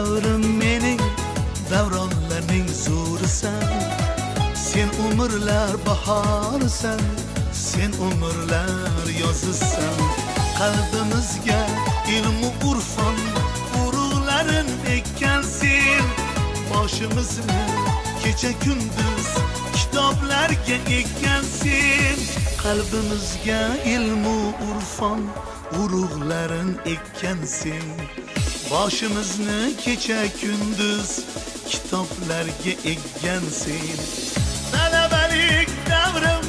davrim mening davronlarning zo'risan sen. Umrlar bahorisan sen umrlar yozisan qalbimizga ilmu urfon urug'larin ekkan sen boshimizni kecha kunduz kitoblarga ekkan sen qalbimizga ilmu urfon urug'larin ekkan sen boshimizni kecha kunduz kitoblarga ekkan sen talabalik davrim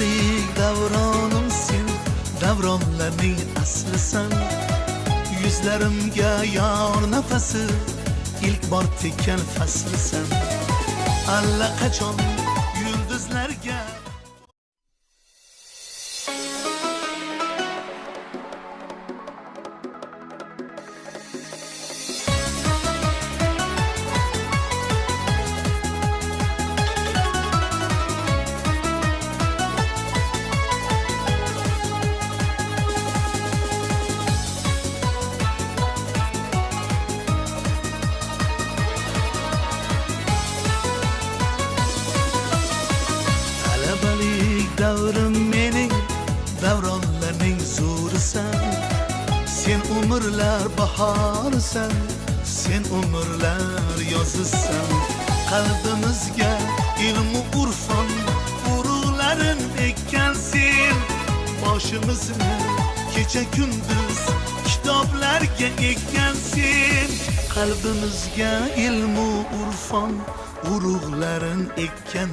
talabalik davronim sen. Davronlarning aslisan yuzlarimga yor nafasi ilk bor tekkan faslisan allaqachon yulduzlarga davrim mening davronlarning zo'risan sen. Umrlar bahorisan sen. Umrlar yozisan qalbimizga ilmu urfon urug'larin ekkan sen boshimizni kecha kunduz kitoblarga ekkan sen qalbimizga ilmu urfon urug'larin ekkan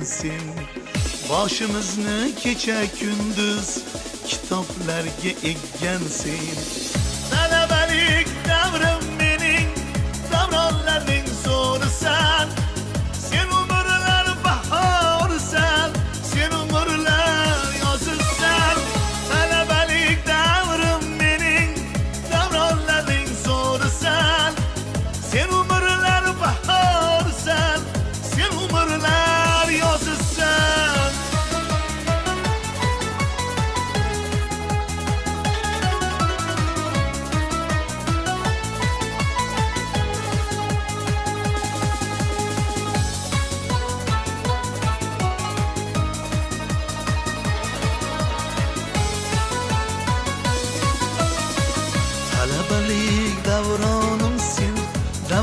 sen boshimizni kecha kunduz kitoblarga ekkan sen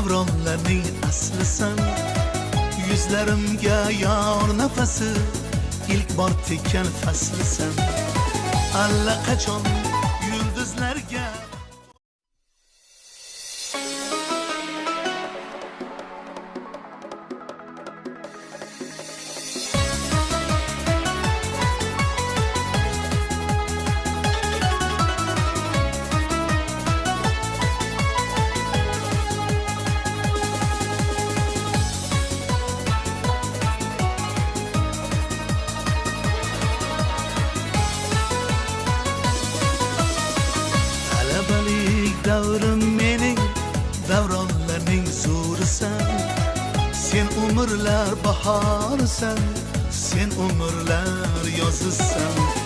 davronlarning aslisan yuzlarimga yor nafasi ilk bor tekkan faslisan allaqachon yulduzlarga davronlarning zo'risan sen umrlar bahorisan sen umrlar yozisan